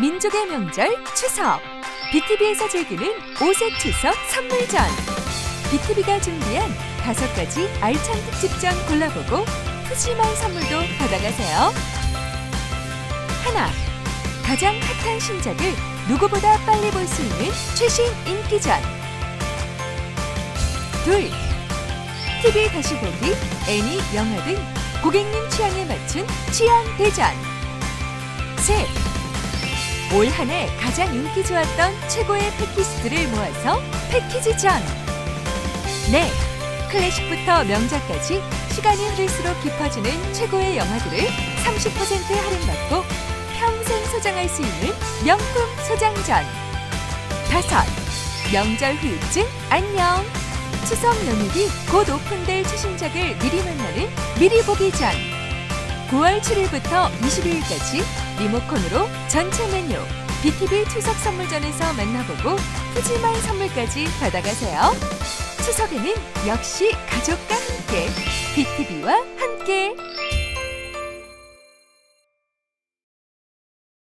민족의 명절 추석. BTV에서 즐기는 오색 추석 선물전. BTV가 준비한 다섯 가지 알찬 특집전 골라보고 푸짐한 선물도 받아가세요. 하나. 가장 핫한 신작을 누구보다 빨리 볼 수 있는 최신 인기전. 둘. TV 다시 보기, 애니, 영화 등 고객님 취향에 맞춘 취향 대전. 셋. 올 한 해 가장 인기 좋았던 최고의 패키지들을 모아서 패키지전. 넷. 클래식부터 명작까지 시간이 흐를수록 깊어지는 최고의 영화들을 30% 할인받고 평생 소장할 수 있는 명품 소장전. 다섯. 명절 후유증 안녕. 추석 연휴기 곧 오픈될 최신작을 미리 만나는 미리 보기 전. 9월 7일부터 22일까지 리모컨으로 전체 메뉴 BTV 추석 선물전에서 만나보고 푸짐한 선물까지 받아가세요. 추석에는 역시 가족과 함께 BTV와 함께.